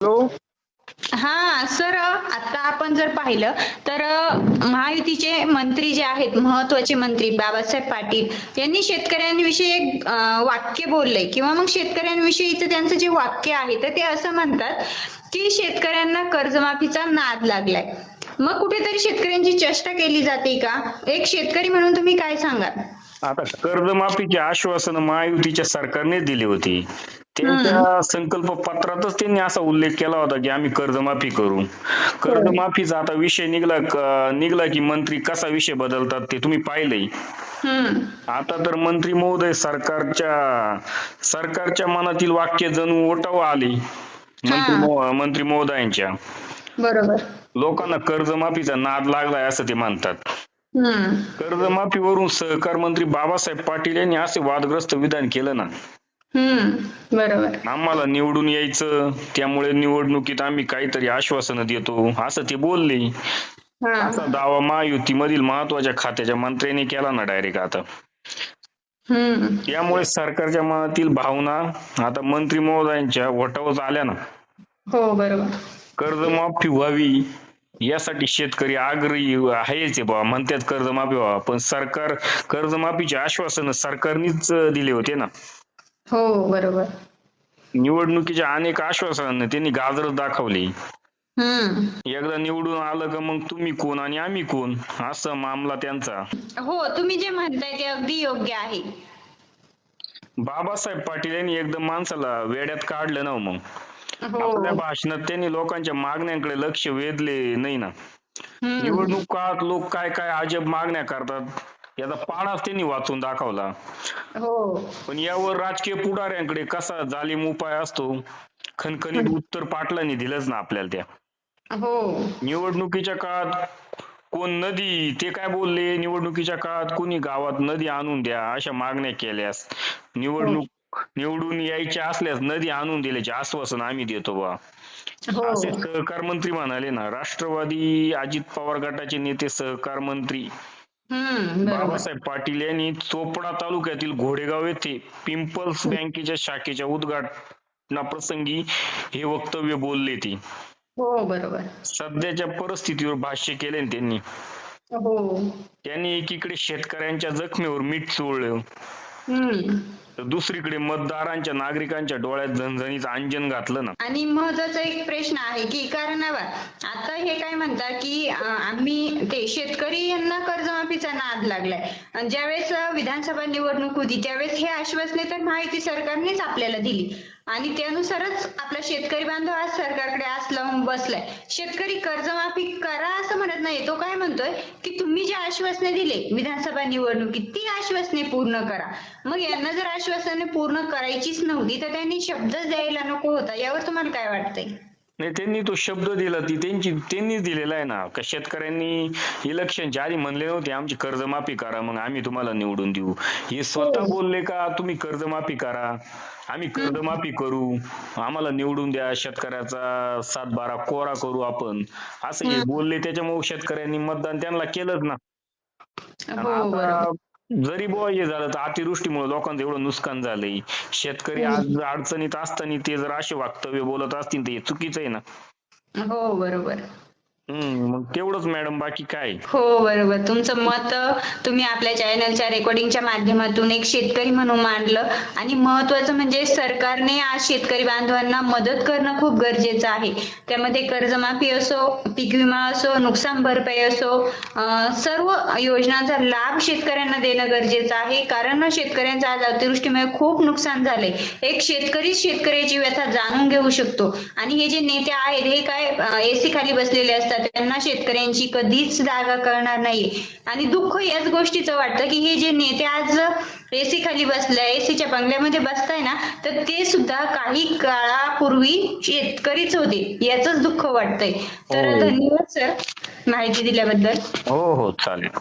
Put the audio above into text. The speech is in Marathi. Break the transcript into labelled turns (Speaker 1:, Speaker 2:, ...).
Speaker 1: हॅलो?
Speaker 2: हा सर आता आपण जर पाहिलं तर महायुतीचे मंत्री जे आहेत महत्त्वाचे मंत्री बाबासाहेब पाटील यांनी शेतकऱ्यांविषयी एक वाक्य बोललंय. किंवा मग शेतकऱ्यांविषयीचं त्यांचं जे वाक्य आहे तर ते असं म्हणतात की शेतकऱ्यांना कर्जमाफीचा नाद लागलाय. मग कुठेतरी शेतकऱ्यांची चेष्टा केली जाते का? एक शेतकरी म्हणून तुम्ही काय सांगाल?
Speaker 1: आता कर्जमाफीचे आश्वासन महायुतीच्या सरकारने दिली होती. त्यांच्या संकल्प पत्रातच त्यांनी असा उल्लेख केला होता की आम्ही कर्जमाफी करू. कर्जमाफीचा आता विषय निघला निघला की मंत्री कसा विषय बदलतात ते तुम्ही पाहिलंय. आता तर मंत्री महोदय सरकारच्या सरकारच्या मनातील वाक्य जणू ओटावं आले. मंत्री मंत्री महोदयांच्या.
Speaker 2: बरोबर.
Speaker 1: लोकांना कर्जमाफीचा नाद लागलाय असं ते
Speaker 2: हम्म.
Speaker 1: कर्जमाफीवरून सहकार मंत्री बाबासाहेब पाटील यांनी असे वादग्रस्त विधान केलं ना.
Speaker 2: हम्म बरोबर.
Speaker 1: आम्हाला निवडून यायचं त्यामुळे निवडणुकीत आम्ही काहीतरी आश्वासनं देतो असं ते बोलले. असा दावा महायुतीमधील महत्त्वाच्या खात्याच्या मंत्र्यांनी केला ना डायरेक्ट आता. त्यामुळे सरकारच्या मनातील भावना आता मंत्री महोदयांच्या वटावच आल्या ना.
Speaker 2: हो बरोबर.
Speaker 1: कर्जमाफी व्हावी यासाठी शेतकरी आग्रही आहेच आहे बाबा म्हणतात कर्जमाफी व्हावा पण सरकार कर्जमाफीचे आश्वासन सरकारनेच दिले होते ना.
Speaker 2: हो बरोबर.
Speaker 1: निवडणुकीच्या अनेक आश्वासनांना त्यांनी गाजरच दाखवली. एकदा निवडून आलं का मग तुम्ही कोण आणि आम्ही कोण? असा मामला त्यांचा.
Speaker 2: हो तुम्ही जे म्हणताय ते अगदी योग्य आहे.
Speaker 1: बाबासाहेब पाटील यांनी एकदम माणसाला वेड्यात काढलं ना हो मग.
Speaker 2: हो.
Speaker 1: आपल्या भाषणात त्यांनी लोकांच्या मागण्यांकडे लक्ष वेधले नाही ना. निवडणूक काळात लोक काय काय अजब मागण्या करतात? याचा पाडाच त्यांनी वाचून दाखवला.
Speaker 2: हो.
Speaker 1: पण यावर राजकीय पुढाऱ्यांकडे कसा जालीम उपाय असतो खणखणीत उत्तर पाटलांनी दिलंच ना आपल्याला त्या.
Speaker 2: हो.
Speaker 1: निवडणुकीच्या काळात कोण नदी ते काय बोलले? निवडणुकीच्या काळात कोणी गावात नदी आणून द्या अशा मागण्या केल्यास. निवडणूक निवडून यायच्या असल्यास नदी आणून दिल्याचे आश्वासन आम्ही देतो बा
Speaker 2: हो.
Speaker 1: असे सहकार मंत्री म्हणाले ना राष्ट्रवादी अजित पवार गटाचे नेते सहकार मंत्री
Speaker 2: हम्म बरोबर.
Speaker 1: बाबासाहेब पाटील यांनी चोपडा तालुक्यातील घोडेगाव येथे पिंपल्स बँकेच्या शाखेच्या उद्घाटनाप्रसंगी हे वक्तव्य बोलले ते.
Speaker 2: हो बरोबर.
Speaker 1: सध्याच्या परिस्थितीवर भाष्य केले ना त्यांनी.
Speaker 2: हो.
Speaker 1: त्यांनी एकीकडे शेतकऱ्यांच्या जखमेवर मीठ चोळलं.
Speaker 2: हम्म.
Speaker 1: तर दुसरीकडे मतदारांच्या नागरिकांच्या डोळ्यात झणझणीचं अंजन घातलं ना.
Speaker 2: आणि महत्त्वाचा एक प्रश्न आहे की कारण आता हे काय म्हणतात की आम्ही ते शेतकरी यांना कर्जमाफीचा नाद लागलाय. आणि ज्यावेळेस विधानसभा निवडणूक होती त्यावेळेस हे आश्वासने तर माहिती सरकारनेच आपल्याला दिली. आणि त्यानुसारच आपला शेतकरी बांधव आज सरकारकडे आस लावून बसलाय. शेतकरी कर्जमाफी करा असं म्हणत नाही तो काय म्हणतोय की तुम्ही जे आश्वासने दिले विधानसभा निवडणुकीत ती आश्वासने पूर्ण करा. मग यांना जर आश्वासने पूर्ण करायचीच नव्हती तर त्यांनी शब्दच द्यायला नको होता. यावर तुम्हाला काय वाटतंय?
Speaker 1: नाही त्यांनी तो शब्द दिला ती त्यांची त्यांनीच दिलेला आहे ना. का शेतकऱ्यांनी इलेक्शनच्या आधी म्हणले नव्हते आमची कर्जमाफी करा मग आम्ही तुम्हाला निवडून देऊ. हे स्वतः बोलले का तुम्ही कर्जमाफी करा आम्ही कर्जमाफी करू आम्हाला निवडून द्या शेतकऱ्याचा सात बारा कोरा करू आपण. असं हे बोलले त्याच्यामुळे शेतकऱ्यांनी मतदान त्यांना केलंच ना. जरी बुवा हे झालं तर अतिवृष्टीमुळे लोकांचं एवढं नुकसान झालंय. शेतकरी आज अडचणीत असताना ते जर असे वक्तव्य बोलत असतील तर हे चुकीचं आहे ना?
Speaker 2: हो बरोबर.
Speaker 1: मग तेवढंच मॅडम बाकी काय?
Speaker 2: हो बरोबर. तुमचं मत तुम्ही आपल्या चॅनलच्या रेकॉर्डिंगच्या माध्यमातून एक शेतकरी म्हणून मांडलं. आणि महत्वाचं म्हणजे सरकारने आज शेतकरी बांधवांना मदत करणं खूप गरजेचं आहे. त्यामध्ये कर्जमाफी असो पीक विमा असो नुकसान भरपाई असो सर्व योजनांचा लाभ शेतकऱ्यांना देणं गरजेचं आहे. कारण शेतकऱ्यांचं आज अतिवृष्टीमुळे खूप नुकसान झालंय. एक शेतकरी शेतकऱ्याची व्यथा जाणून घेऊ शकतो. आणि हे जे नेते आहेत हे काय एसी खाली बसलेले असतात. त्यांना शेतकऱ्यांची कधीच जागा कळणार नाही. आणि दुःख याच गोष्टीचं वाटतं की हे जे नेते आज एसी खाली बसलाय एसीच्या बंगल्यामध्ये बसताय ना तर ते सुद्धा काही काळापूर्वी शेतकरीच होते याच दुःख वाटतंय. तर
Speaker 1: हो.
Speaker 2: धन्यवाद सर माहिती दिल्याबद्दल.
Speaker 1: हो हो चालेल.